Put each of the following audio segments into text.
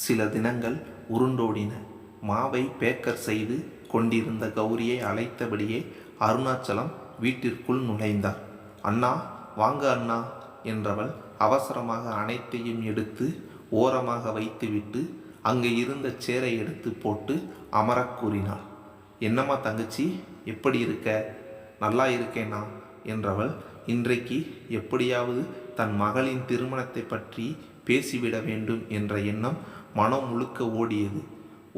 சில தினங்கள் உருண்டோடின. மாவை பேக்கர் செய்து கொண்டிருந்த கௌரியை அழைத்தபடியே அருணாச்சலம் வீட்டிற்குள் நுழைந்தார். அண்ணா வாங்க அண்ணா என்றவள் அவசரமாக அனைத்தையும் எடுத்து ஓரமாக வைத்துவிட்டு அங்கே இருந்த சேரை எடுத்து போட்டு அமரக் கூறினாள். என்னம்மா தங்கச்சி எப்படி இருக்க? நல்லா இருக்கேனா என்றவள் இன்றைக்கு எப்படியாவது தன் மகளின் திருமணத்தை பற்றி பேசிவிட வேண்டும் என்ற எண்ணம் மனம் முழுக்க ஓடியது.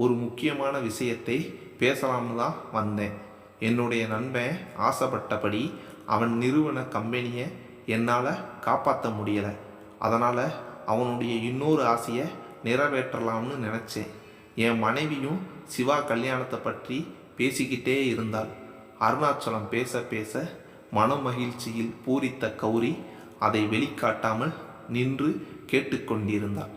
ஒரு முக்கியமான விஷயத்தை பேசலாம்னு தான் வந்தேன். என்னுடைய நண்பன் ஆசைப்பட்டபடி அவன் நிறுவன கம்பெனியை என்னால் காப்பாற்ற முடியலை. அதனால் அவனுடைய இன்னொரு ஆசையை நிறைவேற்றலாம்னு நினச்சேன். என் மனைவியும் சிவா கல்யாணத்தை பற்றி பேசிக்கிட்டே இருந்தாள். அருணாச்சலம் பேச பேச மன மகிழ்ச்சியில் பூரித்த கௌரி அதை வெளிக்காட்டாமல் நின்று கேட்டுக்கொண்டிருந்தாள்.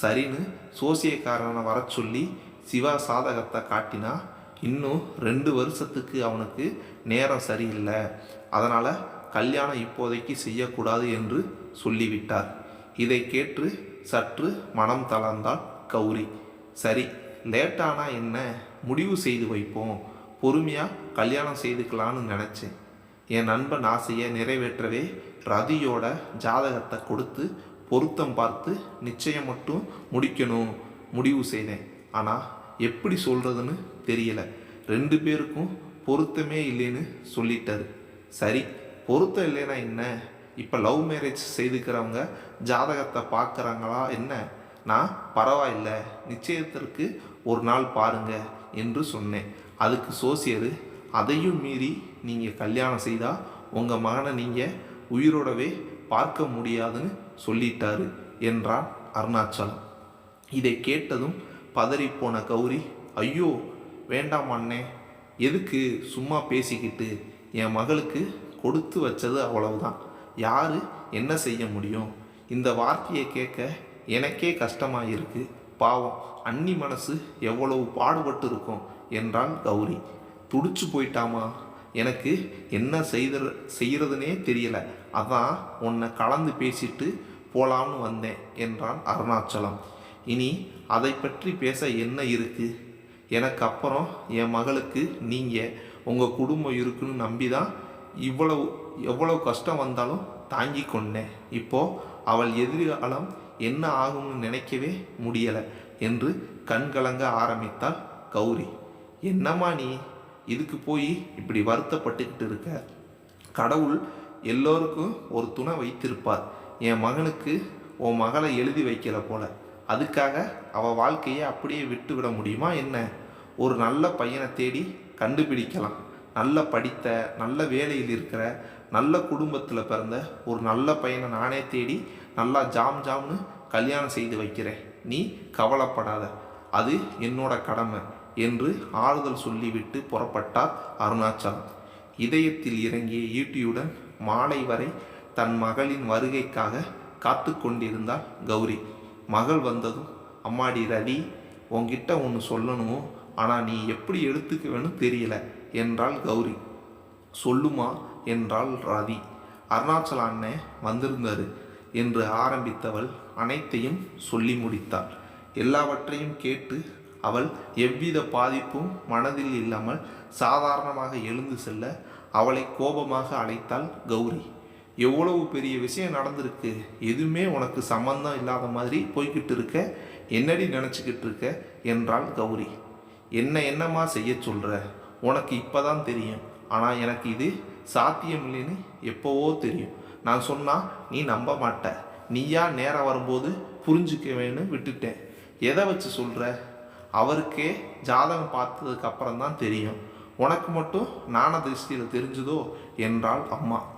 சரின்னு சோசியக்காரனை வர சொல்லி சிவா சாதகத்தை காட்டினா இன்னும் ரெண்டு வருஷத்துக்கு அவனுக்கு நேரம் சரியில்லை. அதனால் கல்யாணம் இப்போதைக்கு செய்யக்கூடாது என்று சொல்லிவிட்டார். இதை கேட்டு சற்று மனம் தளர்ந்தாள் கௌரி. சரி லேட்டானா என்ன? முடிவு செய்து வைப்போம். பொறுமையாக கல்யாணம் செய்துக்கலான்னு நினச்சேன். என் நண்பன் ஆசையை நிறைவேற்றவே ரதியோட ஜாதகத்தை கொடுத்து பொருத்தம் பார்த்து நிச்சயம் மட்டும் முடிக்கணும் முடிவு செய்தேன். ஆனால் எப்படி சொல்கிறதுன்னு தெரியலை. ரெண்டு பேருக்கும் பொருத்தமே இல்லைன்னு சொல்லிட்டாரு. சரி பொருத்தம் இல்லைன்னா என்ன? இப்போ லவ் மேரேஜ் செய்துக்கிறவங்க ஜாதகத்தை பார்க்குறாங்களா என்ன? நான் பரவாயில்ல. நிச்சயத்திற்கு ஒரு நாள் பாருங்க என்று சொன்னேன். அதுக்கு சோசியரு அதையும் மீறி நீங்கள் கல்யாணம் செய்தால் உங்கள் மகனை நீங்கள் உயிரோடவே பார்க்க முடியாதுன்னு சொல்லிட்டாரு என்றான் அருணாச்சலம். இதை கேட்டதும் பதறிப்போன கௌரி ஐயோ வேண்டாம் அண்ணே எதுக்கு சும்மா பேசிக்கிட்டு? என் மகளுக்கு கொடுத்து வச்சது அவ்வளவுதான். யாரு என்ன செய்ய முடியும்? இந்த வார்த்தையை கேட்க எனக்கே கஷ்டமாக இருக்கு பாவம் அன்னி மனசு எவ்வளவு பாடுபட்டு இருக்கும் என்றான் கௌரி. துடிச்சு போயிட்டாமா? எனக்கு என்ன செய்த செய்கிறதுனே தெரியல. அதான் உன்னை கலந்து பேசிட்டு போலாம்னு வந்தேன் என்றான் அருணாச்சலம். இனி அதை பற்றி பேச என்ன இருக்கு? எனக்கு அப்புறம் என் மகளுக்கு நீங்கள் உங்கள் குடும்பம் இருக்குன்னு நம்பி தான் இவ்வளவு எவ்வளவு கஷ்டம் வந்தாலும் தாங்கி கொண்டேன். இப்போது அவள் எதிர்காலம் என்ன ஆகும்னு நினைக்கவே முடியலை என்று கண்கலங்க ஆரம்பித்தாள் கௌரி. என்னம்மா நீ இதுக்கு போய் இப்படி வருத்தப்பட்டுக்கிட்டு இருக்க? கடவுள் எல்லோருக்கும் ஒரு துணை வைத்திருப்பார். என் மகனுக்கு உன் மகளை எழுதி வைக்கல போல. அதுக்காக அவள் வாழ்க்கையை அப்படியே விட்டு விட முடியுமா என்ன? ஒரு நல்ல பையனை தேடி கண்டுபிடிக்கலாம். நல்ல படித்த நல்ல வேலையில் இருக்கிற நல்ல குடும்பத்தில் பிறந்த ஒரு நல்ல பையனை நானே தேடி நல்லா ஜாம் ஜாம்னு கல்யாணம் செய்து வைக்கிறேன். நீ கவலைப்படாத. அது என்னோட கடமை என்று ஆறுதல் சொல்லிவிட்டு புறப்பட்டார் அருணாச்சலம். இதயத்தில் இறங்கிய ஈட்டியுடன் மாலை வரை தன் மகளின் வருகைக்காக காத்து கொண்டிருந்தாள் கௌரி. மகள் வந்ததும் அம்மாடி ரவி உன்கிட்ட ஒன்று சொல்லணும்? ஆனால் நீ எப்படி எடுத்துக்குவேன்னு தெரியல என்றாள் கௌரி. சொல்லுமா? என்றாள் ரவி. அருணாச்சல அண்ணே வந்திருந்தாரு என்று ஆரம்பித்தவள் அனைத்தையும் சொல்லி முடித்தாள். எல்லாவற்றையும் கேட்டு அவள் எவ்வித பாதிப்பும் மனதில் இல்லாமல் சாதாரணமாக எழுந்து செல்ல அவளை கோபமாக அழைத்தாள் கௌரி. எவ்வளவு பெரிய விஷயம் நடந்திருக்கு? எதுவுமே உனக்கு சம்மந்தம் இல்லாத மாதிரி போய்கிட்டு இருக்க? என்னடி நினச்சிக்கிட்டு இருக்க? என்றாள் கௌரி. என்ன என்னம்மா செய்ய சொல்கிற உனக்கு இப்போ தான் தெரியும். ஆனால் எனக்கு இது சாத்தியம் இல்லைன்னு எப்போவோ தெரியும். நான் சொன்னால் நீ நம்ப மாட்ட. நீயா நேரம் வரும்போது புரிஞ்சுக்கவேன்னு விட்டுட்டேன். எதை வச்சு சொல்கிற அவருக்கே ஜாதகம் பார்த்ததுக்கு அப்புறம் தான் தெரியும். உனக்கு மட்டும் ஞான திருஷ்டியில் தெரிஞ்சதோ? என்றாள் அம்மா.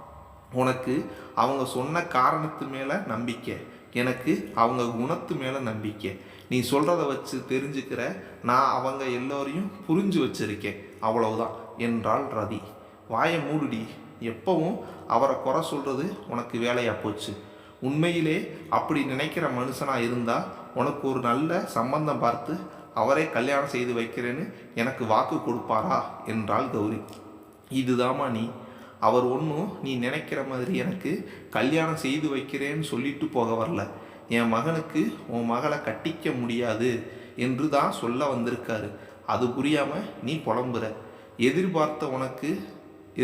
உனக்கு அவங்க சொன்ன காரணத்து மேலே நம்பிக்கை. எனக்கு அவங்க குணத்து மேலே நம்பிக்கை. நீ சொல்கிறத வச்சு தெரிஞ்சுக்கிற நான் அவங்க எல்லோரையும் புரிஞ்சு வச்சிருக்கேன். அவ்வளவுதான். என்றாள் ரதி. வாயை மூடுடி. எப்பவும் அவரை குறை சொல்கிறது உனக்கு வேலையாக போச்சு. உண்மையிலே அப்படி நினைக்கிற மனுஷனாக இருந்தால் உனக்கு ஒரு நல்ல சம்பந்தம் பார்த்து அவரே கல்யாணம் செய்து வைக்கிறேன்னு எனக்கு வாக்கு கொடுப்பாரா? என்றாள் கௌரி. இதுதாம்மா நீ. அவர் ஒன்றும் நீ நினைக்கிற மாதிரி எனக்கு கல்யாணம் செய்து வைக்கிறேன்னு சொல்லிட்டு போக வரல. என் மகனுக்கு உன் மகளை கட்டிக்க முடியாது என்று தான் சொல்ல வந்திருக்காரு. அது புரியாமல் நீ புலம்புற. எதிர்பார்த்த உனக்கு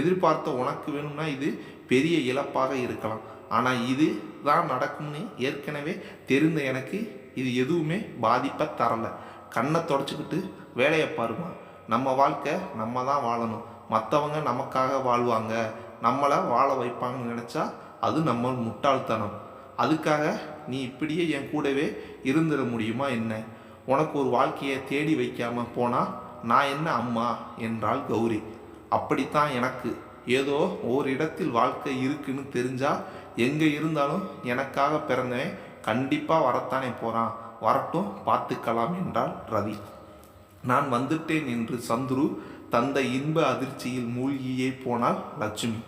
எதிர்பார்த்த உனக்கு வேணும்னா இது பெரிய இழப்பாக இருக்கலாம். ஆனால் இது தான் நடக்கும்னு ஏற்கனவே தெரிந்த எனக்கு இது எதுவுமே பாதிப்பை தரலை. கண்ணை தொடச்சிக்கிட்டு வேலையை பாருமா நம்ம வாழ்க்கை நம்ம தான் வாழணும். மற்றவங்க நமக்காக வாழ்வாங்க நம்மளை வாழ வைப்பாங்கன்னு நினச்சா அது நம்ம முட்டாள்தனம். அதுக்காக நீ இப்படியே என் கூடவே இருந்துட முடியுமா என்ன? உனக்கு ஒரு வாழ்க்கையை தேடி வைக்காம போனால் நான் என்ன அம்மா? என்றாள் கௌரி. அப்படித்தான் எனக்கு. ஏதோ ஓரிடத்தில் வாழ்க்கை இருக்குன்னு தெரிஞ்சால் எங்கே இருந்தாலும் எனக்காக பிறந்தவன் கண்டிப்பாக வரத்தானே போகிறான் வரட்டும் பார்த்துக்கலாம் என்றாள் ரவி. நான் வந்துட்டேன் என்று சந்துரு தந்த இன்ப அதிர்ச்சியில் மூழ்கியே போனாள் லட்சுமி.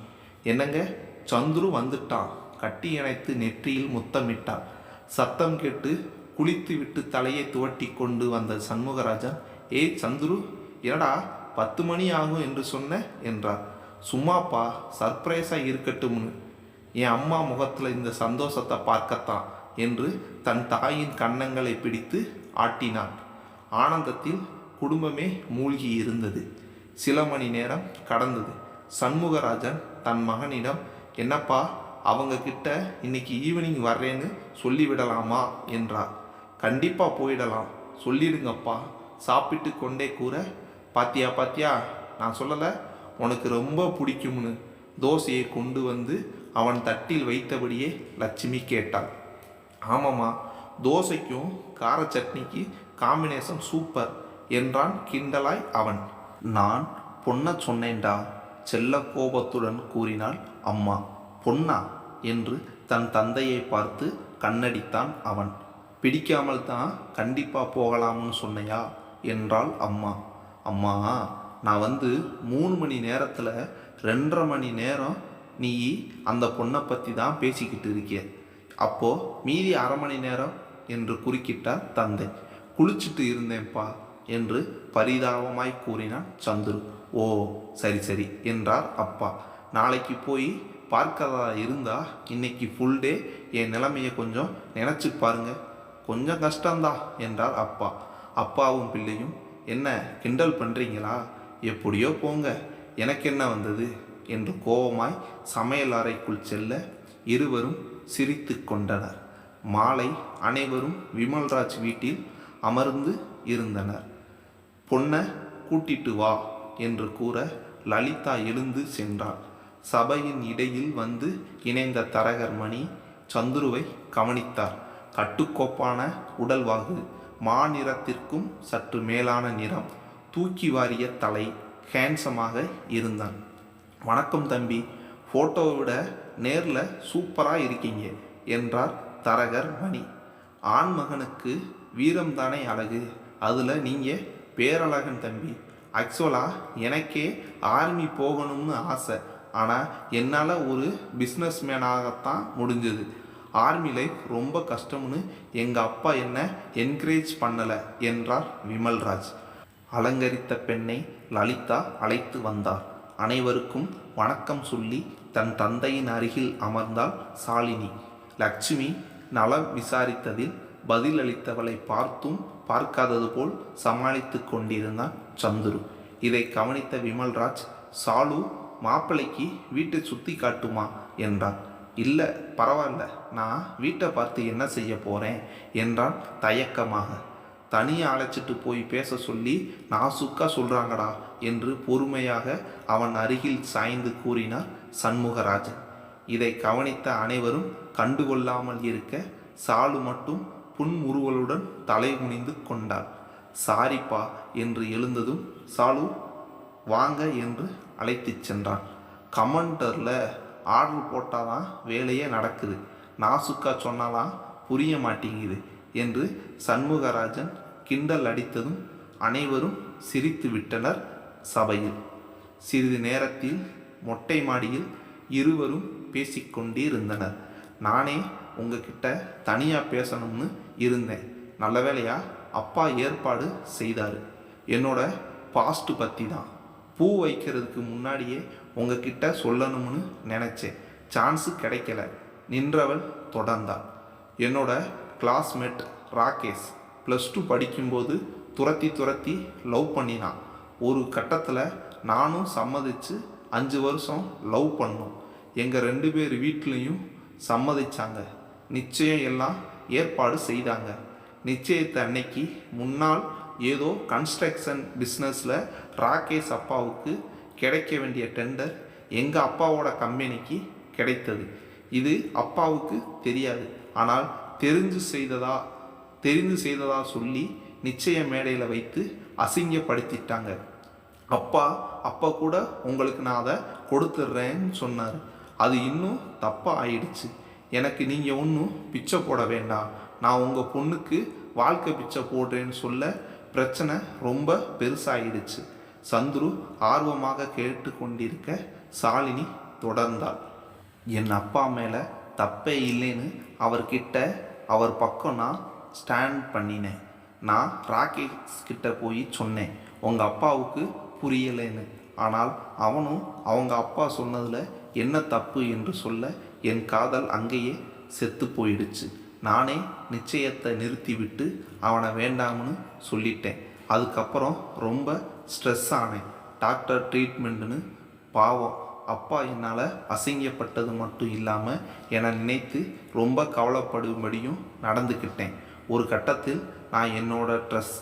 என்னங்க? சந்துரு வந்துட்டான். கட்டி இணைத்து நெற்றியில் முத்தமிட்டான் சத்தம் கேட்டு குளித்து விட்டு தலையை துவட்டி கொண்டு வந்த சண்முகராஜா ஏய் சந்துரு என்னடா பத்து மணி ஆகும் என்று சொன்ன? என்றார். சும்மாப்பா சர்ப்ரைஸாக இருக்கட்டும்னு. என் அம்மா முகத்தில் இந்த சந்தோஷத்தை பார்க்கத்தான் என்று தன் தாயின் கன்னங்களை பிடித்து ஆட்டினான் ஆனந்தத்தில் குடும்பமே மூழ்கி இருந்தது. சில மணி நேரம் கடந்தது. சண்முகராஜன் தன் மகனிடம் என்னப்பா அவங்க கிட்ட இன்னைக்கு ஈவினிங் வர்றேன்னு சொல்லிவிடலாமா? என்றார். கண்டிப்பா போயிடலாம். சொல்லிடுங்கப்பா. சாப்பிட்டு கொண்டே கூற. பாத்தியா பாத்தியா நான் சொல்லலை. உனக்கு ரொம்ப பிடிக்கும்னு. தோசையை கொண்டு வந்து அவன் தட்டில் வைத்தபடியே லட்சுமி கேட்டாள். ஆமாம்மா தோசைக்கும் கார சட்னிக்கு காம்பினேஷன் சூப்பர் என்றான் கிண்டலாய் அவன். நான் பொண்ண சொன்னேன்டா செல்ல கோபத்துடன் கூறினாள் அம்மா. பொன்னா? என்று தன் தந்தையை பார்த்து கண்ணடித்தான் அவன். பிடிக்காமல் தான் கண்டிப்பாக போகலாம்னு சொன்னையா? என்றாள் அம்மா. அம்மா நான் வந்து மூணு மணி நேரத்தில் ரெண்டரை மணி நேரம் நீ அந்த பொண்ணை பற்றி தான் பேசிக்கிட்டு இருக்கிய. அப்போ மீதி அரை மணி நேரம் என்று குறுக்கிட்டார் தந்தை. குளிச்சுட்டு இருந்தேன்ப்பா. என்று பரிதாபமாய் கூறினான் சந்துரு ஓ சரி சரி என்றார் அப்பா. நாளைக்கு போய் பார்க்கறதா இருந்தா இன்னைக்கு ஃபுல் டே என் நிலைமையை கொஞ்சம் நினச்சி பாருங்க. கொஞ்சம் கஷ்டம்தான் என்றார் அப்பா. அப்பாவும் பிள்ளையும் என்ன கிண்டல் பண்ணுறீங்களா எப்படியோ போங்க. எனக்கு என்ன வந்தது? என்று கோபமாய் சமையல் அறைக்குள் செல்ல இருவரும் சிரித்து கொண்டனர். மாலை அனைவரும் விமல்ராஜ் வீட்டில் அமர்ந்து இருந்தனர். பொண்ணை கூட்டிட்டு வா என்று கூற லலிதா எழுந்து சென்றாள். சபையின் இடையில் வந்து இணைந்த தரகர் மணி சந்துருவை கவனித்தார். கட்டுக்கோப்பான உடல்வாகு மாநிறத்திற்கும் சற்று மேலான நிறம் தூக்கி வாரிய தலை ஹேண்ட்ஸமாக இருந்தான். வணக்கம் தம்பி ஃபோட்டோவை விட நேரில் சூப்பராக இருக்கீங்க என்றார் தரகர் மணி. ஆண் மகனுக்கு வீரம்தானே அழகு அதில் நீங்கள் பேரழகன் தம்பி. ஆக்சுவலாக எனக்கே ஆர்மி போகணும்னு ஆசை. ஆனால் என்னால் ஒரு பிஸ்னஸ் மேனாகத்தான் முடிஞ்சது. ஆர்மி லைஃப் ரொம்ப கஷ்டம்னு எங்கள் அப்பா என்ன என்கரேஜ் பண்ணலை என்றார் விமல்ராஜ். அலங்கரித்த பெண்ணை லலிதா அழைத்து வந்தார். அனைவருக்கும் வணக்கம் சொல்லி தன் தந்தையின் அருகில் அமர்ந்தாள் சாலினி. லட்சுமி நலம் விசாரித்ததில் பதிலளித்தவளை பார்த்தும் பார்க்காதது போல் சமாளித்து கொண்டிருந்தான் சந்துரு. இதை கவனித்த விமல்ராஜ் சாலு மாப்பிள்ளைக்கு வீட்டை சுற்றி காட்டுமா? என்றான். இல்லை பரவாயில்ல. நான் வீட்டை பார்த்து என்ன செய்ய போகிறேன் என்றான் தயக்கமாக. தனியாக அழைச்சிட்டு போய் பேச சொல்லி நாசுக்கா சொல்கிறாங்கடா என்று பொறுமையாக அவன் அருகில் சாய்ந்து கூறினார் சண்முகராஜன். இதை கவனித்த அனைவரும் கண்டுகொள்ளாமல் இருக்க சாலு மட்டும் புன்முறுவலுடன் தலை குனிந்து கொண்டாள். சாரிப்பா என்று எழுந்ததும் சாலு வாங்க என்று அழைத்துச் சென்றான். கமெண்டரில் ஆர்டர் போட்டாதான் வேலையே நடக்குது. நாசுக்கா சொன்னாலாம் புரிய மாட்டேங்குது என்று சண்முகராஜன் கிண்டல் அடித்ததும் அனைவரும் சிரித்து விட்டனர் சபையில். சிறிது நேரத்தில் மொட்டை மாடியில் இருவரும் பேசிக்கொண்டிருந்தனர். நானே உங்ககிட்ட தனியாக பேசணும்னு இருந்தேன். நல்ல வேளையா அப்பா ஏற்பாடு செய்தார். என்னோட பாஸ்ட்டு பற்றி தான் பூ வைக்கிறதுக்கு முன்னாடியே உங்ககிட்ட சொல்லணும்னு நினச்சேன். சான்ஸு கிடைக்கல. நின்றவள் தொடர்ந்தாள் என்னோட கிளாஸ்மேட் ராகேஷ் ப்ளஸ் டூ படிக்கும்போது துரத்தி துரத்தி லவ் பண்ணினான் ஒரு கட்டத்தில் நானும் சம்மதிச்சு அஞ்சு வருஷம் லவ் பண்ணோம். எங்கள் ரெண்டு பேர் வீட்லேயும் சம்மதிச்சாங்க. நிச்சயம் எல்லாம் ஏற்பாடு செய்தாங்க. நிச்சயத்தை அன்னைக்கு முன்னால் ஏதோ கன்ஸ்ட்ரக்ஷன் பிஸ்னஸில் ராகேஷ் அப்பாவுக்கு கிடைக்க வேண்டிய டெண்டர் எங்கள் அப்பாவோட கம்பெனிக்கு கிடைத்தது. இது அப்பாவுக்கு தெரியாது. ஆனால் தெரிஞ்சு செய்ததா தெரிந்து செய்ததா சொல்லி நிச்சய மேடையில் வைத்து அசிங்கப்படுத்திட்டாங்க. அப்பா அப்பா கூட உங்களுக்கு நான் அதை கொடுத்துட்றேன்னு சொன்னார். அது இன்னும் தப்பாக ஆயிடுச்சு எனக்கு நீங்கள் ஒன்றும் பிச்சை போட வேண்டாம். நான் உங்கள் பொண்ணுக்கு வாழ்க்கை பிச்சை போடுறேன்னு சொல்ல பிரச்சனை ரொம்ப பெருசாகிடுச்சு சந்துரு ஆர்வமாக கேட்டு கொண்டிருக்க சாலினி தொடர்ந்தாள். என் அப்பா மேலே தப்பே இல்லைன்னு அவர்கிட்ட அவர் பக்கம் நான் ஸ்டாண்ட் பண்ணினேன். நான் ராகேஷ் கிட்ட போய் சொன்னேன். உங்கள் அப்பாவுக்கு புரியலைன்னு. ஆனால் அவனும் அவங்க அப்பா சொன்னதில் என்ன தப்பு என்று சொல்ல என் காதல் அங்கேயே செத்து போயிடுச்சு நானே நிச்சயத்தை நிறுத்திவிட்டு அவனை வேண்டாம்னு சொல்லிட்டேன். அதுக்கப்புறம் ரொம்ப ஸ்ட்ரெஸ் ஆனேன். டாக்டர் ட்ரீட்மெண்ட்டுன்னு பாவம். அப்பா என்னால் அசிங்கப்பட்டது மட்டும் இல்லாமல் என்னை நினைத்து ரொம்ப கவலைப்படும்படியும் நடந்துக்கிட்டேன். ஒரு கட்டத்தில் நான் என்னோட ட்ரெஸ்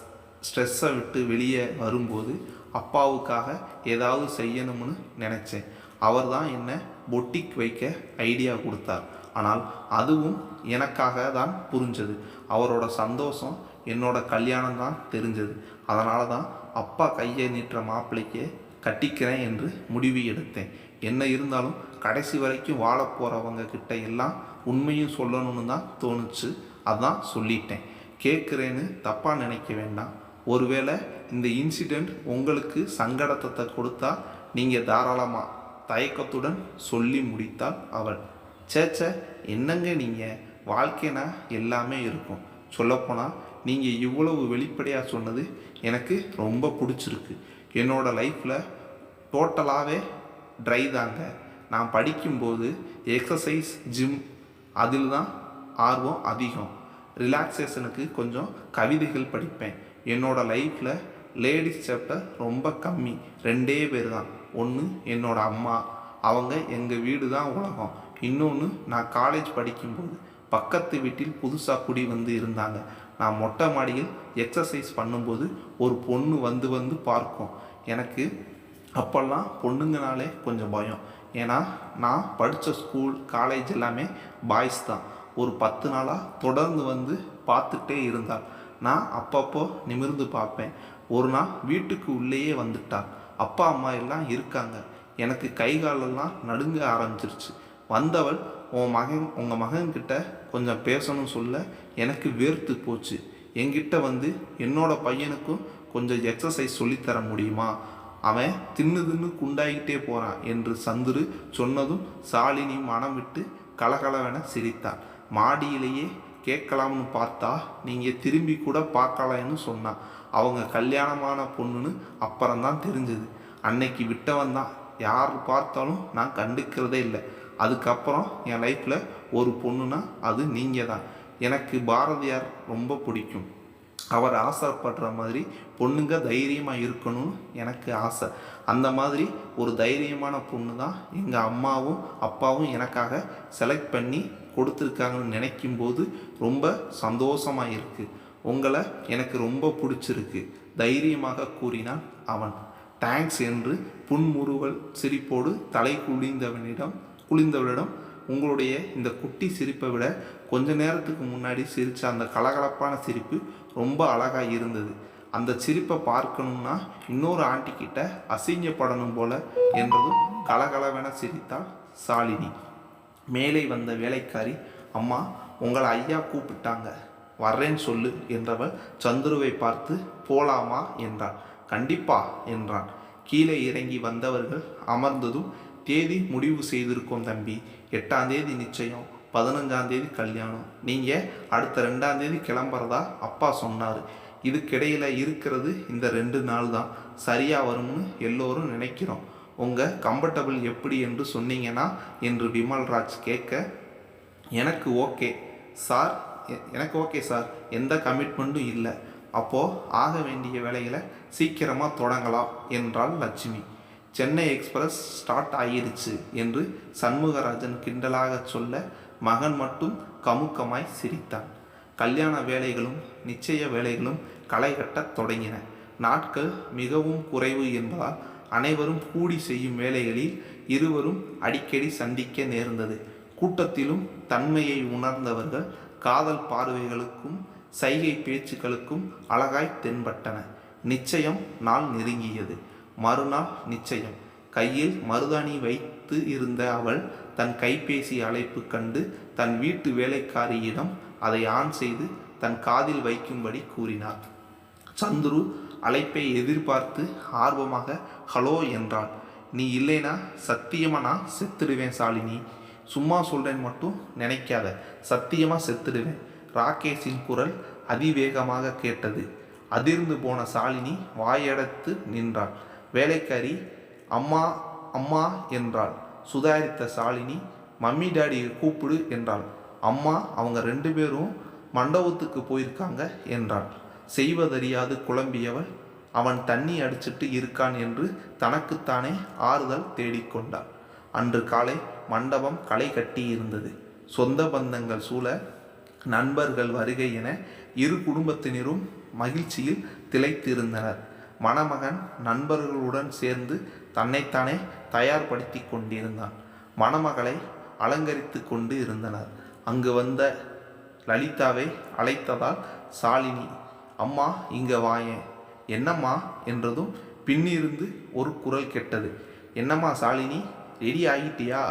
ஸ்ட்ரெஸ்ஸை விட்டு வெளியே வரும்போது அப்பாவுக்காக ஏதாவது செய்யணும்னு நினச்சேன். அவர் தான் என்னை பொட்டிக் வைக்க ஐடியா கொடுத்தார். ஆனால் அதுவும் எனக்காக தான் புரிஞ்சது. அவரோட சந்தோஷம் என்னோட கல்யாணம் தான் தெரிஞ்சது. அதனால தான் அப்பா கையை நீட்டுற மாப்பிள்ளைக்கே கட்டிக்கிறேன் என்று முடிவு எடுத்தேன். என்ன இருந்தாலும் கடைசி வரைக்கும் வாழ போகிறவங்க கிட்ட எல்லாம் உண்மையும் சொல்லணும்னு தான் தோணுச்சு. அதான் சொல்லிட்டேன். கேட்குறேன்னு தப்பாக நினைக்க வேண்டாம். ஒருவேளை இந்த இன்சிடெண்ட் உங்களுக்கு சங்கடத்தை கொடுத்தா நீங்கள் தாராளமாக தயக்கத்துடன் சொல்லி முடித்தாள் அவள். சேச்ச என்னங்க நீங்கள் வாழ்க்கைனா எல்லாமே இருக்கும். சொல்லப்போனால் நீங்கள் இவ்வளவு வெளிப்படையாக சொன்னது எனக்கு ரொம்ப பிடிச்சிருக்கு. என்னோடய லைஃப்பில் டோட்டலாகவே ட்ரை தாங்க. நான் படிக்கும்போது எக்ஸசைஸ் ஜிம் அதில் தான் ஆர்வம் அதிகம். ரிலாக்ஸேஷனுக்கு கொஞ்சம் கவிதைகள் படிப்பேன். என்னோடய லைஃப்பில் லேடிஸ் சாப்டர் ரொம்ப கம்மி. ரெண்டே பேர் தான். ஒன்று என்னோடய அம்மா. அவங்க எங்கள் வீடு தான் உலகம். இன்னொன்று நான் காலேஜ் படிக்கும்போது பக்கத்து வீட்டில் புதுசாக குடி வந்து இருந்தாங்க. நான் மொட்டை மாடியில் எக்ஸசைஸ் பண்ணும்போது ஒரு பொண்ணு வந்து வந்து பார்க்கும். எனக்கு அப்போல்லாம் பொண்ணுங்கனாலே கொஞ்சம் பயம். ஏன்னா நான் படித்த ஸ்கூல் காலேஜ் எல்லாமே பாய்ஸ் தான். ஒரு பத்து நாளாக தொடர்ந்து வந்து பார்த்துட்டே இருந்தாள். நான் அப்பப்போ நிமிர்ந்து பார்ப்பேன். ஒரு நாள் வீட்டுக்கு உள்ளேயே வந்துட்டாள். அப்பா அம்மா எல்லாம் இருக்காங்க. எனக்கு கை காலெல்லாம் நடுங்க ஆரம்பிச்சிருச்சு. வந்தவள் உன் மகன் உங்கள் மகன்கிட்ட கொஞ்சம் பேசணும் சொல்ல எனக்கு வேர்த்து போச்சு. என்கிட்ட வந்து என்னோட பையனுக்கும் கொஞ்சம் எக்ஸசைஸ் சொல்லித்தர முடியுமா? அவன் தின்னு தின்னு குண்டாகிட்டே போகிறான் என்று சந்துரு சொன்னதும் சாலினி மனம் விட்டு கலகலவென சிரித்தாள். மாடியிலேயே கேட்கலாம்னு பார்த்தா நீங்கள் திரும்பி கூட பார்க்கலான்னு சொன்னான் அவங்க கல்யாணமான பொண்ணுன்னு அப்புறம்தான் தெரிஞ்சது. அன்னைக்கு விட்டவன் தான். யார் பார்த்தாலும் நான் கண்டுக்கிறதே இல்லை. அதுக்கப்புறம் என் லைஃப்பில் ஒரு பொண்ணுனா அது நீங்கள் தான் எனக்கு பாரதியார் ரொம்ப பிடிக்கும். அவர் ஆசைப்படுற மாதிரி பொண்ணுங்க தைரியமாக இருக்கணும்னு எனக்கு ஆசை. அந்த மாதிரி ஒரு தைரியமான பொண்ணு தான் எங்கள் அம்மாவும் அப்பாவும் எனக்காக செலக்ட் பண்ணி கொடுத்துருக்காங்கன்னு நினைக்கும்போது ரொம்ப சந்தோஷமாக இருக்குது உங்களை எனக்கு ரொம்ப பிடிச்சிருக்கு. தைரியமாக கூறினான் அவன். தேங்க்ஸ் என்று புன்முறுவல் சிரிப்போடு தலை குளிந்தவனிடம் குளிந்தவளிடம் உங்களுடைய இந்த குட்டி சிரிப்பை விட கொஞ்ச நேரத்துக்கு முன்னாடி சிரித்த அந்த கலகலப்பான சிரிப்பு ரொம்ப அழகாக இருந்தது. அந்த சிரிப்பை பார்க்கணும்னா இன்னொரு ஆண்டி கிட்ட அசிங்கப்படணும் போல என்றதும் கலகலவென சிரித்தாள் சாலினி. மேலே வந்த வேலைக்காரி அம்மா உங்களை ஐயா கூப்பிட்டாங்க. வர்றேன்னு சொல்லு என்றவள் சந்துருவை பார்த்து போலாமா? என்றாள். கண்டிப்பா என்றான். கீழே இறங்கி வந்தவர்கள் அமர்ந்ததும் தேதி முடிவு செய்திருக்கோம் தம்பி. எட்டாம் தேதி நிச்சயம் பதினஞ்சாம் தேதி கல்யாணம். நீங்கள் அடுத்த ரெண்டாம் தேதி கிளம்புறதா? அப்பா சொன்னார். இதுக்கிடையில் இருக்கிறது இந்த ரெண்டு நாள் தான் சரியாக வரும்னு எல்லோரும் நினைக்கிறோம். உங்கள் கம்ஃபர்டபுள் எப்படி என்று சொன்னீங்கன்னா? என்று விமல்ராஜ் கேட்க எனக்கு ஓகே. சார் எனக்கு ஓகே சார் எந்த கமிட்மெண்ட்டும் இல்லை. அப்போது ஆக வேண்டிய வேலைகளை சீக்கிரமாக தொடங்கலாம் என்றாள் லட்சுமி. சென்னை எக்ஸ்பிரஸ் ஸ்டார்ட் ஆகிருச்சு என்று சண்முகராஜன் கிண்டலாக சொல்ல மகன் மட்டும் கமுக்கமாய் சிரித்தான். கல்யாண வேலைகளும் நிச்சய வேலைகளும் களை கட்டத் தொடங்கின. நாட்கள் மிகவும் குறைவு என்பதால் அனைவரும் கூடி செய்யும் வேலைகளில் இருவரும் அடிக்கடி சந்திக்க நேர்ந்தது. கூட்டத்திலும் தன்மையை உணர்ந்தவர்கள் காதல் பார்வைகளுக்கும் சைகை பேச்சுக்களுக்கும் அழகாய் தென்பட்டன. நிச்சயம் நாள் நெருங்கியது. மறுநாள் நிச்சயம். கையில் மருதாணி வைத்து இருந்த அவள் தன் கைபேசி அழைப்பு கண்டு தன் வீட்டு வேலைக்காரியிடம் அதை ஆன் செய்து தன் காதில் வைக்கும்படி கூறினார் சந்துரு அழைப்பை எதிர்பார்த்து ஆர்வமாக ஹலோ என்றாள். நீ இல்லைனா சத்தியமா நான் செத்துடுவேன் சாலினி. சும்மா சொல்கிறேன் மட்டும் நினைக்காத. சத்தியமாக செத்துடுவேன். ராகேஷின் குரல் அதிவேகமாக கேட்டது. அதிர்ந்து போன சாலினி வாயடைத்து நின்றாள். வேலைக்காரி அம்மா அம்மா என்றாள். சுதாரித்த சாலினி மம்மி டாடியை கூப்பிடு என்றாள். அம்மா அவங்க ரெண்டு பேரும் மண்டபத்துக்கு போயிருக்காங்க என்றாள். செய்வதறியாது குழம்பியவள். அவன் தண்ணி அடிச்சிட்டு இருக்கான் என்று தனக்குத்தானே ஆறுதல் தேடிக்கொண்டாள். அன்று காலை மண்டபம் களை கட்டியிருந்தது சொந்த பந்தங்கள் சூழ நண்பர்கள் வருகை என இரு குடும்பத்தினரும் மகிழ்ச்சியில் திளைத்திருந்தனர். மணமகன் நண்பர்களுடன் சேர்ந்து தன்னைத்தானே தயார்படுத்தி கொண்டிருந்தான். மணமகளை அலங்கரித்து கொண்டு இருந்தனர். அங்கு வந்த லலிதாவை அழைத்ததால் சாலினி அம்மா இங்க வாயேன். என்னம்மா? என்றதும் பின்னிருந்து ஒரு குரல் கெட்டது. என்னம்மா சாலினி ரெடி ஆகிட்டியா?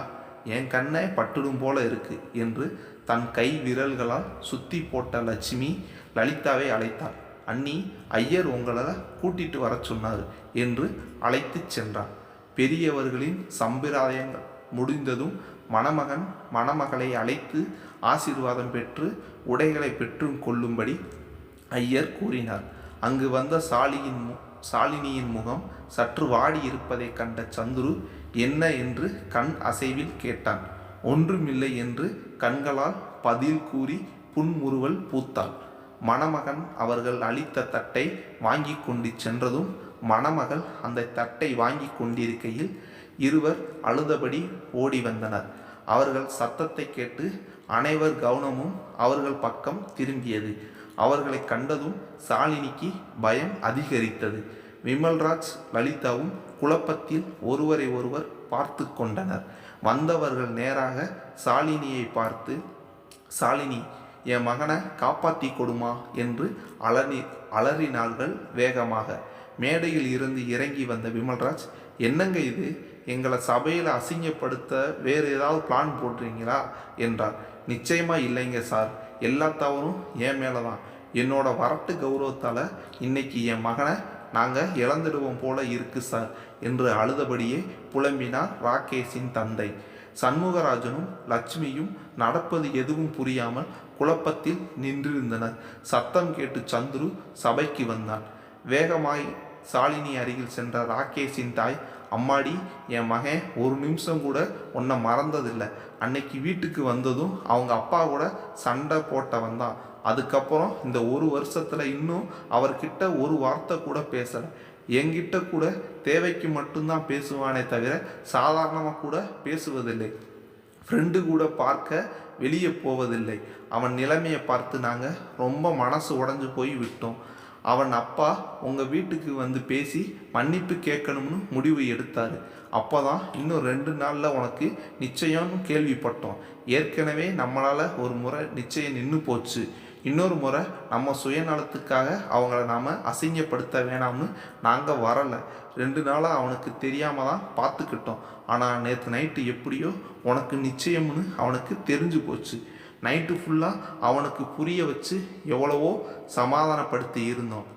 என் கண்ணை பட்டுடும் போல இருக்கு என்று தன் கை விரல்களால் சுத்தி போட்ட லட்சுமி லலிதாவை அழைத்தாள். அண்ணி ஐயர் உங்களை கூட்டிட்டு வர சொன்னார் என்று அழைத்துச் சென்றான். பெரியவர்களின் சம்பிரதாயங்கள் முடிந்ததும் மணமகன் மணமகளை அழைத்து ஆசீர்வாதம் பெற்று உடைகளை பெற்று கொள்ளும்படி ஐயர் கூறினார். அங்கு வந்த சாலியின் மு சாலினியின் முகம் சற்று வாடி இருப்பதைக் கண்ட சந்துரு என்ன என்று கண் அசைவில் கேட்டான். ஒன்றுமில்லை என்று கண்களால் பதில் கூறி புன்முறுவல் பூத்தாள். மணமகன் அவர்கள் அளித்த தட்டை வாங்கி கொண்டு சென்றதும் மணமகள் அந்த தட்டை வாங்கி கொண்டிருக்கையில் இருவர் அழுதபடி ஓடி வந்தனர். அவர்கள் சத்தத்தை கேட்டு அனைவர் கவனமும் அவர்கள் பக்கம் திரும்பியது. அவர்களை கண்டதும் சாலினிக்கு பயம் அதிகரித்தது. விமல்ராஜ் லலிதாவும் குழப்பத்தில் ஒருவரை ஒருவர் பார்த்து கொண்டனர். வந்தவர்கள் நேராக சாலினியை பார்த்து சாலினி என் மகனை காப்பாத்தி கொடுமா என்று அலறி அலறினார்கள் வேகமாக. மேடையில் இருந்து இறங்கி வந்த விமல்ராஜ் என்னங்க இது? எங்களை சபையில் அசிங்கப்படுத்த வேறு ஏதாவது பிளான் போடுறீங்களா? என்றார். நிச்சயமாக இல்லைங்க சார். எல்லா தவறும் என் மேலே தான் என்னோட வரட்டு கௌரவத்தால் இன்னைக்கு என் மகனை நாங்கள் இழந்துடுவோம் போல இருக்குது சார். என்று அழுதபடியே புலம்பினார் ராகேஷின் தந்தை. சண்முகராஜனும் லட்சுமியும் நடப்பது எதுவும் புரியாமல் குழப்பத்தில் நின்றிருந்தனர். சத்தம் கேட்டு சந்துரு சபைக்கு வந்தான். வேகமாய் சாலினி அருகில் சென்ற ராகேஷின் தாய் அம்மாடி என் மகன் ஒரு நிமிஷம் கூட உன்னை மறந்ததில்லை. அன்னைக்கு வீட்டுக்கு வந்ததும் அவங்க அப்பா கூட சண்டை போட்டவன் தான். அதுக்கப்புறம் இந்த ஒரு வருஷத்தில் இன்னும் அவர்கிட்ட ஒரு வார்த்தை கூட பேசலை. எங்கிட்ட கூட தேவைக்கு மட்டும்தான் பேசுவானே தவிர சாதாரணமாக கூட பேசுவதில்லை. ஃப்ரெண்டு கூட பார்க்க வெளியே போவதில்லை. அவன் நிலைமையை பார்த்து நாங்கள் ரொம்ப மனசு உடஞ்சு போய் விட்டோம். அவன் அப்பா உங்கள் வீட்டுக்கு வந்து பேசி மன்னிப்பு கேட்கணும்னு முடிவு எடுத்தார். அப்போ தான் இன்னும் ரெண்டு நாளில் உனக்கு நிச்சயம்னு கேள்விப்பட்டோம். ஏற்கனவே நம்மளால் ஒரு முறை நிச்சயம் நின்று போச்சு. இன்னொரு முறை நம்ம சுயநலத்துக்காக அவங்கள நாம் அசிங்கப்படுத்த வேணாம்னு நாங்கள் வரலை. ரெண்டு நாளாக அவனுக்கு தெரியாமல் தான் பார்த்துக்கிட்டோம் ஆனால் நேற்று நைட்டு எப்படியோ உனக்கு நிச்சயம்னு அவனுக்கு தெரிஞ்சு போச்சு. நைட்டு ஃபுல்லாக அவனுக்கு புரிய வச்சு எவ்வளவோ சமாதானப்படுத்தி இருந்தோம்.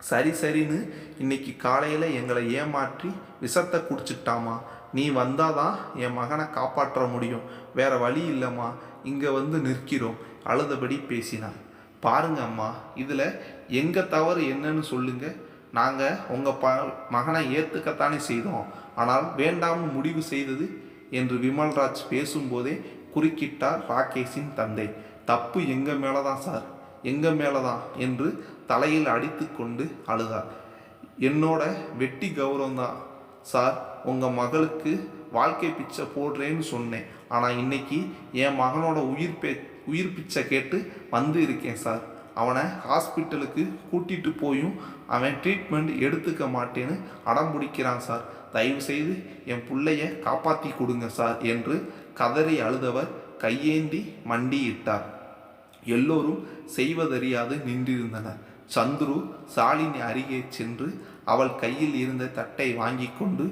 சரி சரின்னு இன்னைக்கு காலையில் எங்களை ஏமாற்றி விஷத்தை குடிச்சிட்டாமா? நீ வந்தால் தான் என் மகனை காப்பாற்ற முடியும். வேற வழி இல்லைம்மா. இங்கே வந்து நிற்கிறோம். அழுதபடி பேசினார் பாருங்க அம்மா இதில் எங்கள் தவறு என்னன்னு சொல்லுங்கள் நாங்கள் உங்கள் ப மகனை ஏற்றுக்கத்தானே செய்தோம். ஆனால் வேண்டாமல் முடிவு செய்தது என்று விமல்ராஜ் பேசும்போதே குறுக்கிட்டார் ராகேஷின் தந்தை. தப்பு எங்கள் மேலே தான் சார். எங்கள் மேலே தான் என்று தலையில் அடித்து கொண்டு அழுதார். என்னோட வெட்டி கௌரவம் தான் சார். உங்கள் மகளுக்கு வாழ்க்கை பிச்சை போடுறேன்னு சொன்னேன். ஆனால் இன்னைக்கு என் மகனோட உயிர் பே உயிர் பிச்சை கேட்டு வந்து இருக்கேன் சார். அவனை ஹாஸ்பிட்டலுக்கு கூட்டிட்டு போயும் அவன் ட்ரீட்மெண்ட் எடுத்துக்க மாட்டேன்னு அடம் பிடிக்கிறான் சார். தயவு செய்து என் பிள்ளைய காப்பாற்றி கொடுங்க சார் என்று கதறி அழுதவர் கையேந்தி மண்டியிட்டார். எல்லோரும் செய்வதறியாது நின்றிருந்தனர். சந்துரு சாலினி அருகே சென்று அவள் கையில் இருந்த தட்டை வாங்கி கொண்டு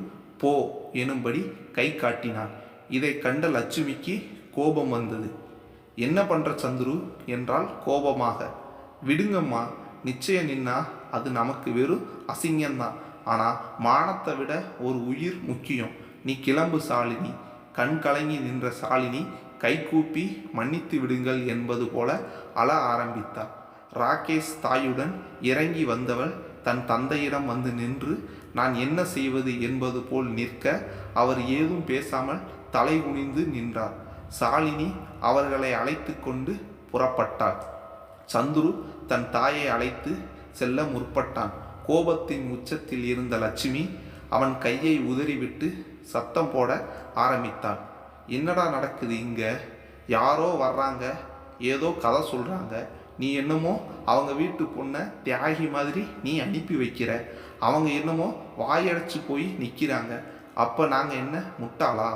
போ எனும்படி கை காட்டினான். இதை கண்ட லட்சுமிக்கு கோபம் வந்தது. என்ன பண்ணுற சந்துரு? என்றால் கோபமாக. விடுங்கம்மா நிச்சயம் நின்னா அது நமக்கு வெறும் அசிங்கம்தான். ஆனால் மானத்தை விட ஒரு உயிர் முக்கியம். நீ கிளம்பு சாலினி. கண் கலங்கி நின்ற சாலினி கைகூப்பி மன்னித்து விடுங்கள் என்பது போல அழ ஆரம்பித்தார் ராகேஷ் தாயுடன் இறங்கி வந்தவள் தன் தந்தையிடம் வந்து நின்று நான் என்ன செய்வது என்பது போல் நிற்க அவர் ஏதும் பேசாமல் தலை குனிந்து நின்றார். சாலினி அவர்களை அழைத்து கொண்டு புறப்பட்டாள். சந்துரு தன் தாயை அழைத்து செல்ல முற்பட்டான். கோபத்தின் உச்சத்தில் இருந்த லட்சுமி அவன் கையை உதறிவிட்டு சத்தம் போட ஆரம்பித்தான் என்னடா நடக்குது இங்க? யாரோ வர்றாங்க? ஏதோ கதை சொல்கிறாங்க நீ என்னமோ அவங்க வீட்டு பொண்ணை தியாகி மாதிரி நீ அனுப்பி வைக்கிற. அவங்க என்னமோ வாயடைச்சு போய் நிற்கிறாங்க அப்போ நாங்கள் என்ன? முட்டாளா?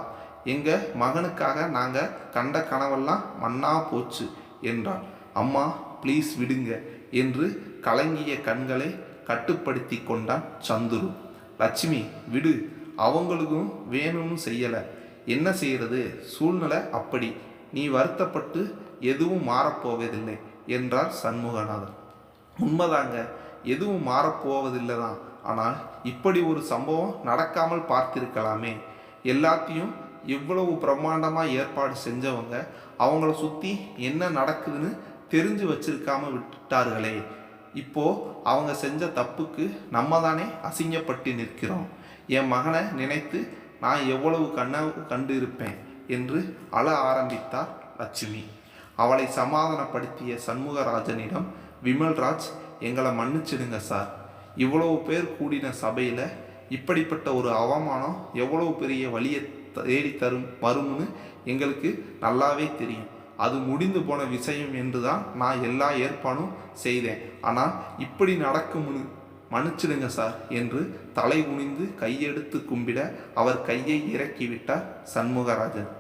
எங்கள் மகனுக்காக நாங்கள் கண்ட கனவெல்லாம் மண்ணா போச்சு என்றாள். அம்மா ப்ளீஸ் விடுங்க என்று கலங்கிய கண்களை கட்டுப்படுத்தி கொண்டான் சந்துரு. லட்சுமி விடு. அவங்களுக்கும் வேணும்னு செய்யலை. என்ன செய்கிறது சூழ்நிலை அப்படி. நீ வருத்தப்பட்டு எதுவும் மாறப்போவதில்லை என்றார் சண்முகநாதன் உண்மைதாங்க எதுவும் மாறப்போவதில்லை தான் ஆனால் இப்படி ஒரு சம்பவம் நடக்காமல் பார்த்திருக்கலாமே. எல்லாத்தையும் இவ்வளவு பிரம்மாண்டமாக ஏற்பாடு செஞ்சவங்க அவங்கள சுற்றி என்ன நடக்குதுன்னு தெரிஞ்சு வச்சிருக்காம விட்டார்களே. இப்போ அவங்க செஞ்ச தப்புக்கு நம்ம தானே அசிங்கப்பட்டு நிற்கிறோம். என் மகனை நினைத்து நான் எவ்வளவு கண்ண கண்டு இருப்பேன் என்று அழ ஆரம்பித்தார் லட்சுமி. அவளை சமாதானப்படுத்திய சண்முகராஜனிடம் விமல்ராஜ் எங்களை மன்னிச்சிடுங்க சார் இவ்வளவு பேர் கூடின சபையில் இப்படிப்பட்ட ஒரு அவமானம் எவ்வளவு பெரிய வழியை தேடி தரும் வரும்னு எங்களுக்கு நல்லாவே தெரியும். அது முடிந்து போன விஷயம் என்று தான் நான் எல்லா ஏற்பாடும் செய்தேன். ஆனால் இப்படி நடக்கும்னு மன்னிச்சிடுங்க சார் என்று தலை குனிந்து கையெடுத்து கும்பிட அவர் கையை இறக்கிவிட்டார் சண்முகராஜன்.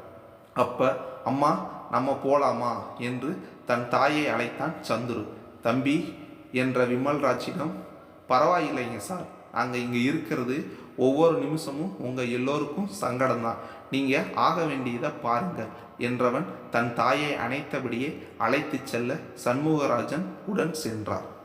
அப்போ அம்மா நம்ம போலாமா? என்று தன் தாயை அழைத்தான் சந்துரு. தம்பி என்ற விமல்ராஜிடம் பரவாயில்லைங்க சார். நாங்கள் இங்கே இருக்கிறது ஒவ்வொரு நிமிஷமும் உங்கள் எல்லோருக்கும் சங்கடம் தான். நீங்கள் ஆக வேண்டியதை பாருங்கள் என்றவன் தன் தாயை அணைத்தபடியே அழைத்துச் செல்ல சண்முகராஜன் உடன் சென்றார்.